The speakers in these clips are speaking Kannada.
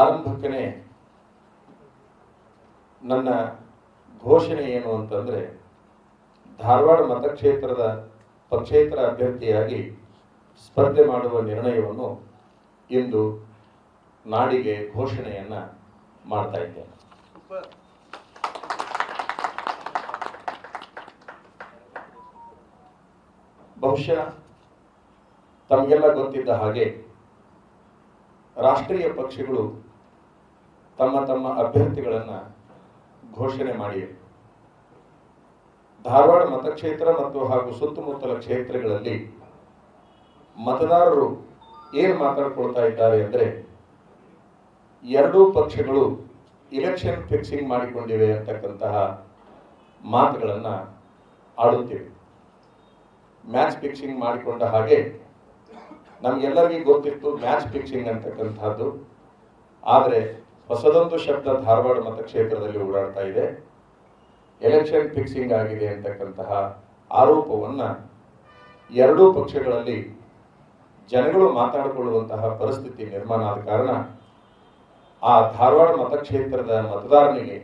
ಆರಂಭಕ್ಕನೇ ನನ್ನ ಘೋಷಣೆ ಏನು ಅಂತಂದರೆ, ಧಾರವಾಡ ಮತಕ್ಷೇತ್ರದ ಪಕ್ಷೇತರ ಅಭ್ಯರ್ಥಿಯಾಗಿ ಸ್ಪರ್ಧೆ ಮಾಡುವ ನಿರ್ಣಯವನ್ನು ಇಂದು ನಾಡಿಗೆ ಘೋಷಣೆಯನ್ನು ಮಾಡ್ತಾ ಇದ್ದೇನೆ. ಬಹುಶಃ ತಮಗೆಲ್ಲ ಗೊತ್ತಿದ್ದ ಹಾಗೆ ರಾಷ್ಟ್ರೀಯ ಪಕ್ಷಗಳು ತಮ್ಮ ತಮ್ಮ ಅಭ್ಯರ್ಥಿಗಳನ್ನು ಘೋಷಣೆ ಮಾಡಿವೆ. ಧಾರವಾಡ ಮತಕ್ಷೇತ್ರ ಮತ್ತು ಹಾಗೂ ಸುತ್ತಮುತ್ತಲ ಕ್ಷೇತ್ರಗಳಲ್ಲಿ ಮತದಾರರು ಏನು ಮಾತಾಡ್ಕೊಳ್ತಾ ಇದ್ದಾರೆ ಅಂದರೆ ಎರಡೂ ಪಕ್ಷಗಳು ಇಲೆಕ್ಷನ್ ಫಿಕ್ಸಿಂಗ್ ಮಾಡಿಕೊಂಡಿವೆ ಅಂತಕ್ಕಂತಹ ಮಾತುಗಳನ್ನು ಆಡುತ್ತಿವೆ. ಮ್ಯಾಚ್ ಫಿಕ್ಸಿಂಗ್ ಮಾಡಿಕೊಂಡ ಹಾಗೆ ನಮ್ಗೆಲ್ಲರಿಗೂ ಗೊತ್ತಿತ್ತು ಮ್ಯಾಚ್ ಫಿಕ್ಸಿಂಗ್ ಅಂತಕ್ಕಂಥದ್ದು. ಆದರೆ ಹೊಸದೊಂದು ಶಬ್ದ ಧಾರವಾಡ ಮತಕ್ಷೇತ್ರದಲ್ಲಿ ಓಡಾಡ್ತಾ ಇದೆ. ಎಲೆಕ್ಷನ್ ಫಿಕ್ಸಿಂಗ್ ಆಗಿದೆ ಅಂತಕ್ಕಂತಹ ಆರೋಪವನ್ನು ಎರಡೂ ಪಕ್ಷಗಳಲ್ಲಿ ಜನಗಳು ಮಾತಾಡಿಕೊಳ್ಳುವಂತಹ ಪರಿಸ್ಥಿತಿ ನಿರ್ಮಾಣ ಆದ ಕಾರಣ ಆ ಧಾರವಾಡ ಮತಕ್ಷೇತ್ರದ ಮತದಾರನಿಗೆ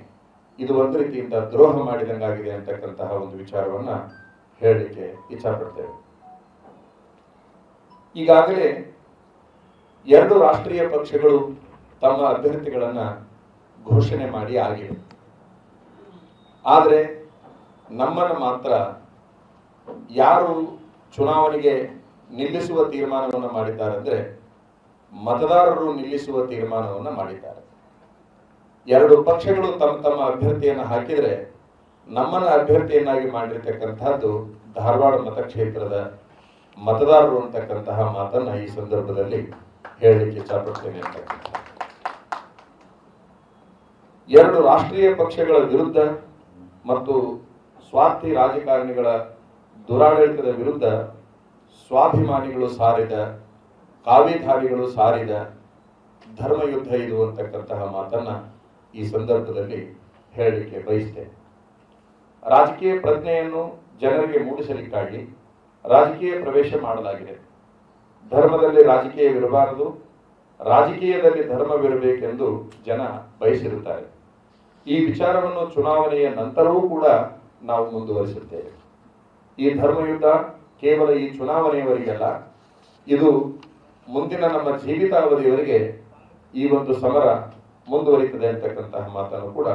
ಇದು ಒಂದು ರೀತಿಯಿಂದ ದ್ರೋಹ ಮಾಡಿದಂಗಾಗಿದೆ ಅಂತಕ್ಕಂತಹ ಒಂದು ವಿಚಾರವನ್ನು ಹೇಳಲಿಕ್ಕೆ ಇಚ್ಛಪಡ್ತೇವೆ. ಈಗಾಗಲೇ ಎರಡು ರಾಷ್ಟ್ರೀಯ ಪಕ್ಷಗಳು ತಮ್ಮ ಅಭ್ಯರ್ಥಿಗಳನ್ನ ಘೋಷಣೆ ಮಾಡಿ ಆಗಿವೆ ಆದರೆ ನಮ್ಮನ್ನು ಮಾತ್ರ ಯಾರು ಚುನಾವಣೆಗೆ ನಿಲ್ಲಿಸುವ ತೀರ್ಮಾನವನ್ನು ಮಾಡಿದ್ದಾರೆ ಅಂದರೆ ಮತದಾರರು ನಿಲ್ಲಿಸುವ ತೀರ್ಮಾನವನ್ನು ಮಾಡಿದ್ದಾರೆ. ಎರಡು ಪಕ್ಷಗಳು ತಮ್ಮ ತಮ್ಮ ಅಭ್ಯರ್ಥಿಯನ್ನು ಹಾಕಿದರೆ ನಮ್ಮನ್ನ ಅಭ್ಯರ್ಥಿಯನ್ನಾಗಿ ಮಾಡಿರ್ತಕ್ಕಂಥದ್ದು ಧಾರವಾಡ ಮತಕ್ಷೇತ್ರದ ಮತದಾರರು ಅಂತಕ್ಕಂತಹ ಮಾತನ್ನ ಈ ಸಂದರ್ಭದಲ್ಲಿ ಹೇಳಲಿಕ್ಕೆ ಇಚ್ಛಪಡ್ತೇನೆ ಅಂತಕ್ಕಂಥ ಎರಡು ರಾಷ್ಟ್ರೀಯ ಪಕ್ಷಗಳ ವಿರುದ್ಧ ಮತ್ತು ಸ್ವಾರ್ಥಿ ರಾಜಕಾರಣಿಗಳ ದುರಾಡಳಿತದ ವಿರುದ್ಧ ಸ್ವಾಭಿಮಾನಿಗಳು ಸಾರಿದ, ಕಾವಿಧಾರಿಗಳು ಸಾರಿದ ಧರ್ಮಯುದ್ಧ ಇದು ಅಂತಕ್ಕಂತಹ ಮಾತನ್ನ ಈ ಸಂದರ್ಭದಲ್ಲಿ ಹೇಳಲಿಕ್ಕೆ ಬಯಸ್ತೇನೆ. ರಾಜಕೀಯ ಪ್ರಜ್ಞೆಯನ್ನು ಜನರಿಗೆ ಮೂಡಿಸಲಿಕ್ಕಾಗಿ ರಾಜಕೀಯ ಪ್ರವೇಶ ಮಾಡಲಾಗಿದೆ. ಧರ್ಮದಲ್ಲಿ ರಾಜಕೀಯವಿರಬಾರದು ರಾಜಕೀಯದಲ್ಲಿ ಧರ್ಮವಿರಬೇಕೆಂದು ಜನ ಬಯಸಿರುತ್ತಾರೆ. ಈ ವಿಚಾರವನ್ನು ಚುನಾವಣೆಯ ನಂತರವೂ ಕೂಡ ನಾವು ಮುಂದುವರಿಸುತ್ತೇವೆ. ಈ ಧರ್ಮಯುದ್ಧ ಕೇವಲ ಈ ಚುನಾವಣೆಯವರಿಗಲ್ಲ, ಇದು ಮುಂದಿನ ನಮ್ಮ ಜೀವಿತಾವಧಿಯವರೆಗೆ ಈ ಒಂದು ಸಮರ ಮುಂದುವರಿತದೆ ಅಂತಕ್ಕಂತಹ ಮಾತನ್ನು ಕೂಡ